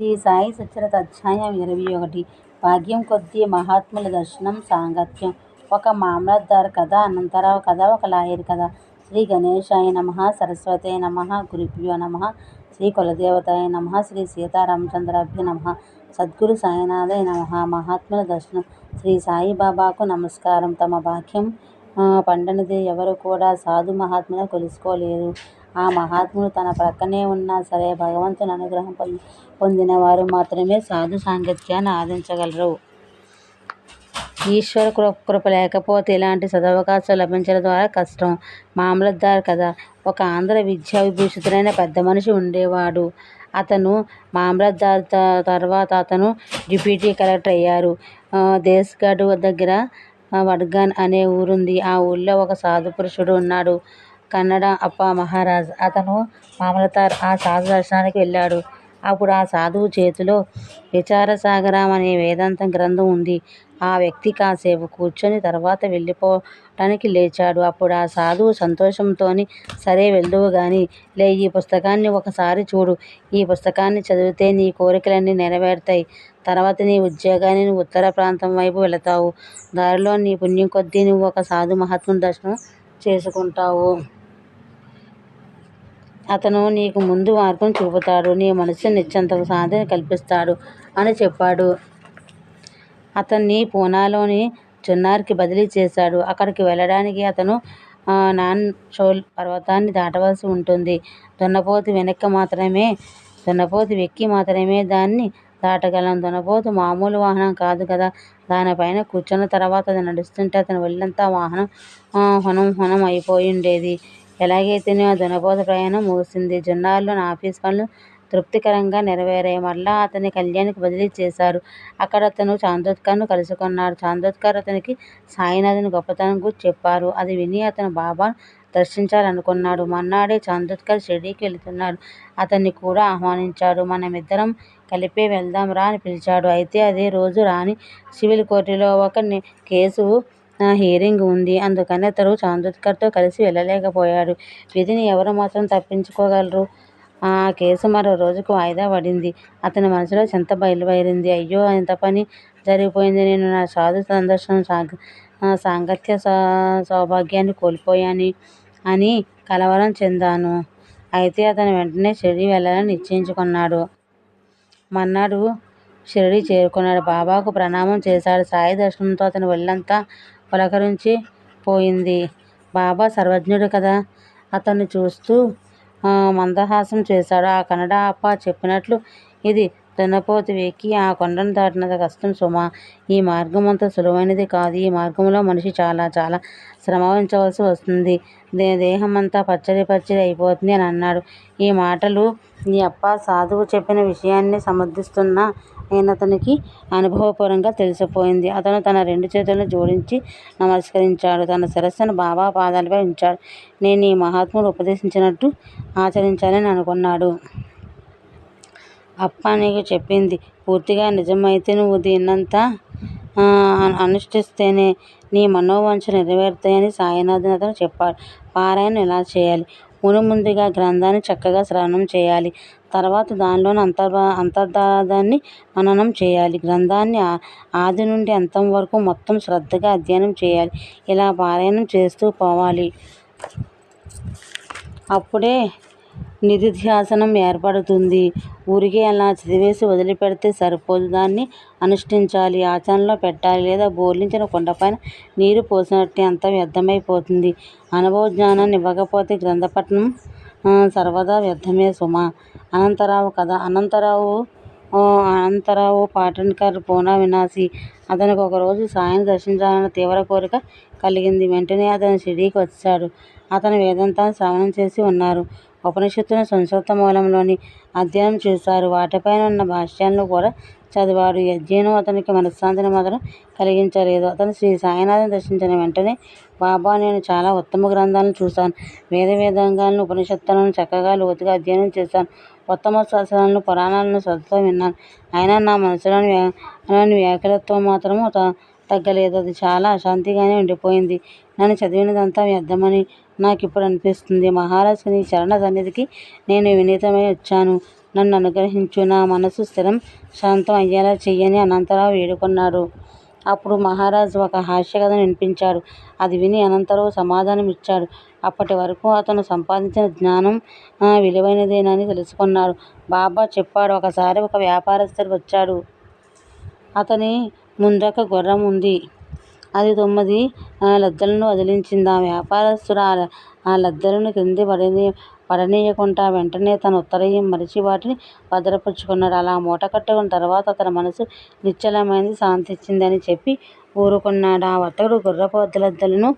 శ్రీ సాయి సచరత అధ్యాయం ఇరవై ఒకటి. భాగ్యం కొద్దీ మహాత్ముల దర్శనం సాంగత్యం. ఒక మామలద్దార్ కథ అనంతరావు కథ ఒక లాయర్ కథ. శ్రీ గణేశాయ నమ సరస్వతే నమ గురుభ్యో నమ శ్రీ కులదేవతాయ నమ శ్రీ సీతారామచంద్రాభ్య నమ సద్గురు సాయినాథయ నమ. మహాత్ముల దర్శనం. శ్రీ సాయిబాబాకు నమస్కారం. తమ భాగ్యం పండనిది ఎవరు కూడా సాధు మహాత్ములు కొలుసుకోలేరు. ఆ మహాత్ముడు తన ప్రక్కనే ఉన్నా సరే భగవంతుని అనుగ్రహం పొంది పొందిన వారు మాత్రమే సాధు సాంగత్యాన్ని ఆదించగలరు ఈశ్వర కృ కృప లేకపోతే ఇలాంటి సదవకాశాలు లభించడం ద్వారా కష్టం. మామలద్దార్ కదా ఒక ఆంధ్ర విద్యా విభూషితుడైన పెద్ద మనిషి ఉండేవాడు. అతను మామలద్దార్ తర్వాత అతను డిప్యూటీ కలెక్టర్ అయ్యారు. దేశ్గఢ్ దగ్గర వడ్గాన్ అనే ఊరుంది. ఆ ఊళ్ళో ఒక సాధు పురుషుడు ఉన్నాడు. కన్నడ అప్ప మహారాజ్. అతను మామలతార్ ఆ సాధు దర్శనానికి వెళ్ళాడు. అప్పుడు ఆ సాధువు చేతిలో విచారసాగరం అనే వేదాంతం గ్రంథం ఉంది. ఆ వ్యక్తి కాసేపు కూర్చొని తర్వాత వెళ్ళిపోవటానికి లేచాడు. అప్పుడు ఆ సాధువు సంతోషంతోని సరే వెళ్ళువు కానీ లే ఈ పుస్తకాన్ని ఒకసారి చూడు. ఈ పుస్తకాన్ని చదివితే నీ కోరికలన్నీ నెరవేరుతాయి. తర్వాత నీ ఉద్యోగాన్ని నువ్వు ఉత్తర ప్రాంతం వైపు వెళతావు. దారిలో నీ పుణ్యం కొద్దీ నువ్వు ఒక సాధు మహాత్ముని దర్శనం చేసుకుంటావు. అతను నీకు ముందు మార్గం చూపుతాడు. నీ మనసు నిశ్చంతకు శాంతిని కల్పిస్తాడు అని చెప్పాడు. అతన్ని పూనాలోని చున్నార్కి బదిలీ చేశాడు. అక్కడికి వెళ్ళడానికి అతను నాన్ షోల్ పర్వతాన్ని దాటవలసి ఉంటుంది. దున్నపోతు వెనక్కి మాత్రమే దున్నపోతు వెక్కి మాత్రమే దాన్ని దాటగలం. దున్నపోతు మామూలు వాహనం కాదు కదా. దానిపైన కూర్చున్న తర్వాత అది నడుస్తుంటే అతను వెళ్ళంతా వాహనం హొనం హొనం అయిపోయి ఉండేది. ఎలాగైతేనే ఆ దున్నపోతు ప్రయాణం ముగిసింది. జొన్నాల్లో నా ఆఫీస్ పనులు తృప్తికరంగా నెరవేరాయి మళ్ళా అతన్ని కళ్యాణ్కి బదిలీ చేశారు. అక్కడ అతను చాందోద్కర్ను కలుసుకున్నాడు. చాందోద్కర్ అతనికి సాయినాథుని గొప్పతనం గురించి చెప్పారు. అది విని అతను బాబాను దర్శించాలనుకున్నాడు. మన్నాడే చాందోద్కర్ షిర్డీకి వెళుతున్నాడు. అతన్ని కూడా ఆహ్వానించాడు. మనమిద్దరం కలిపే వెళ్దాం రా అని పిలిచాడు. అయితే అదే రోజు రాణి సివిల్ కోర్టులో ఒక కేసు హియరింగ్ ఉంది. అందుకని అతడు చాందోద్కర్తో కలిసి వెళ్ళలేకపోయాడు. విధిని ఎవరు మాత్రం తప్పించుకోగలరు? ఆ కేసు మరో రోజుకు వాయిదా పడింది. అతని మనసులో చింత బయలుదేరింది అయ్యో ఇంత పని జరిగిపోయింది. నేను నా సాధు సందర్శనం సాగ సాంగత్య సౌభాగ్యాన్ని కోల్పోయాని అని కలవరం చెందాను. అయితే అతను వెంటనే షిరిడి వెళ్ళాలని నిశ్చయించుకున్నాడు. మర్నాడు షిరిడి చేరుకున్నాడు. బాబాకు ప్రణామం చేశాడు. సాయి దర్శనంతో అతని ఒళ్ళంతా పులకరించి పోయింది. బాబా సర్వజ్ఞుడు కదా. అతన్ని చూస్తూ మందహాసం చేశాడు. ఆ కన్నడ అప్ప చెప్పినట్లు ఇది దున్నపోతు వెక్కి ఆ కొండను దాటినంత కష్టం సుమా. ఈ మార్గం అంత సులువైనది కాదు. ఈ మార్గంలో మనిషి చాలా చాలా శ్రమ వహించవలసి వస్తుంది. దే దేహం అంతా పచ్చడి పచ్చడి అయిపోతుంది అని అన్నాడు. ఈ మాటలు ఈ అప్ప సాధువు చెప్పిన విషయాన్ని సమర్థిస్తున్న నేను అతనికి అనుభవపూర్వకంగా తెలిసిపోయింది. అతను తన రెండు చేతులను జోడించి నమస్కరించాడు. తన శిరస్సును బాబా పాదాలపై ఉంచాడు. నేను ఈ మహాత్ముడు ఉపదేశించినట్టు ఆచరించాలని అనుకున్నాడు. అప్ప నీకు చెప్పింది. పూర్తిగా నిజమైతే నువ్వు దీన్నంతా అనుష్ఠిస్తేనే నీ మనోవాంఛలు నెరవేరుతాయని సాయినాథన్ అతను చెప్పాడు. పారాయణ ఎలా చేయాలి? మును ముందుగా గ్రంథాన్ని చక్కగా శ్రవణం చేయాలి. తర్వాత దానిలోని అంతర్భా అంతర్ధాన్ని మననం చేయాలి. గ్రంథాన్ని ఆది నుండి అంతం వరకు మొత్తం శ్రద్ధగా అధ్యయనం చేయాలి. ఇలా పారాయణం చేస్తూ పోవాలి. అప్పుడే నిధిధ్యాసనం ఏర్పడుతుంది. ఊరికే అలా చదివేసి వదిలిపెడితే సరిపోదు. దాన్ని అనుష్ఠించాలి. ఆచరణలో పెట్టాలి లేదా బోర్లించిన కొండపైన నీరు పోసినట్టే అంత వ్యర్థమైపోతుంది. అనుభవ జ్ఞానాన్ని ఇవ్వకపోతే గ్రంథపట్నం సర్వదా వ్యర్థమే సుమ. అనంతరావు కథ. అనంతరావు అనంతరావు పాటన్కర్ పూనా వినాశి. అతనికి ఒకరోజు సాయం దర్శించాలన్న తీవ్ర కోరిక కలిగింది. వెంటనే అతను షిరిడీకి వచ్చాడు అతను వేదంతాన్ని శ్రవణం చేసి ఉన్నారు. ఉపనిషత్తును సంస్కృత మూలంలోని అధ్యయనం చేశారు. వాటిపైన ఉన్న భాష్యాలను కూడా చదివాడు ఈ అధ్యయనం అతనికి మనశ్శాంతిని మాత్రం కలిగించలేదు. అతను శ్రీ సాయినాథుని దర్శించిన వెంటనే బాబా నేను చాలా ఉత్తమ గ్రంథాలను చూశాను. వేద వేదాంగాలను ఉపనిషత్తులను చక్కగా లోతుగా అధ్యయనం చేశాను. ఉత్తమ శాస్త్రాలను పురాణాలను శ్రద్ధతో విన్నాను. అయినా నా మనసులోని వ్యాకులత్వం మాత్రము తగ్గలేదు. అది చాలా అశాంతిగానే ఉండిపోయింది. నన్ను చదివినదంతా వ్యర్థమని నాకు ఇప్పుడు అనిపిస్తుంది మహారాజు నీ చరణ సన్నిధికి నేను వినీతమై వచ్చాను. నన్ను అనుగ్రహించు నా మనసు స్థిరం శాంతం అయ్యేలా చెయ్యని అనంతరావు వేడుకున్నాడు. అప్పుడు మహారాజు ఒక హాస్యకథను వినిపించాడు. అది విని అనంతరావు సమాధానం ఇచ్చాడు అప్పటి వరకు అతను సంపాదించిన జ్ఞానం విలువైనదేనని తెలుసుకున్నాడు. బాబా చెప్పాడు ఒకసారి ఒక వ్యాపారస్తుడు వచ్చాడు. అతని ముందొక గుర్రం ఉంది. అది తొమ్మిది లద్దలను వదిలించింది. ఆ వ్యాపారస్తుడు ఆ లద్దలను క్రింద పడని పడనీయకుండా వెంటనే తన ఉత్తరీయం మరచి వాటిని భద్రపరుచుకున్నాడు. అలా మూట కట్టుకున్న తర్వాత అతని మనసు నిశ్చలమైంది శాంతించిందని అని చెప్పి ఊరుకున్నాడు. ఆ వర్తకుడు గుర్రపు లద్దలను